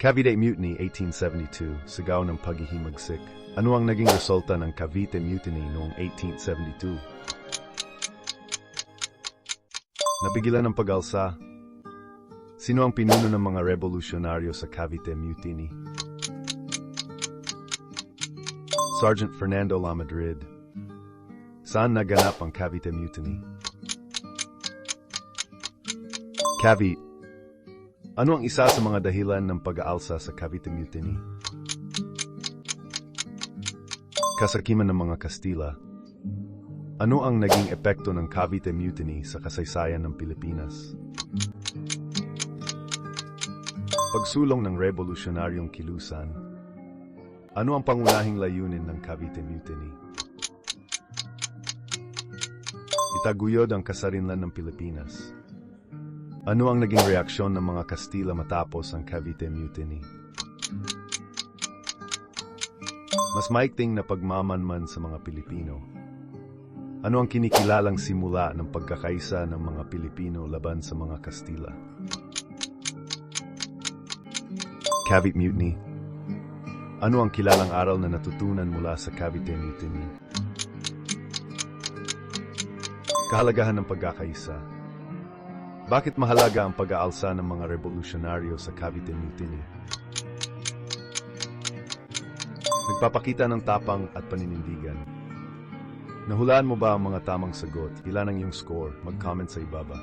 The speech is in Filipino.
Cavite Mutiny 1872, sigaw ng paghihimagsik. Ano ang naging resulta ng Cavite Mutiny noong 1872? Napigilan ng pag-alsa. Sino ang pinuno ng mga revolusyonaryo sa Cavite Mutiny? Sergeant Fernando La Madrid. Saan naganap ang Cavite Mutiny? Cavite. Ano ang isa sa mga dahilan ng pag-aalsa sa Cavite Mutiny? Kasakiman ng mga Kastila. Ano ang naging epekto ng Cavite Mutiny sa kasaysayan ng Pilipinas? Pagsulong ng revolusyonaryong kilusan. Ano ang pangunahing layunin ng Cavite Mutiny? Itaguyod ang kasarinlan ng Pilipinas. Ano ang naging reaksyon ng mga Kastila matapos ang Cavite Mutiny? Mas maikting na pagmamanman sa mga Pilipino. Ano ang kinikilalang simula ng pagkakaisa ng mga Pilipino laban sa mga Kastila? Cavite Mutiny Ano ang kilalang aral na natutunan mula sa Cavite Mutiny? Kahalagahan ng pagkakaisa bakit mahalaga ang pag-aalsa ng mga revolusyonaryo sa Cavite Mutiny? Nagpapakita ng tapang at paninindigan. Nahulaan mo ba ang mga tamang sagot? Ilan ang iyong score? Mag-comment sa ibaba.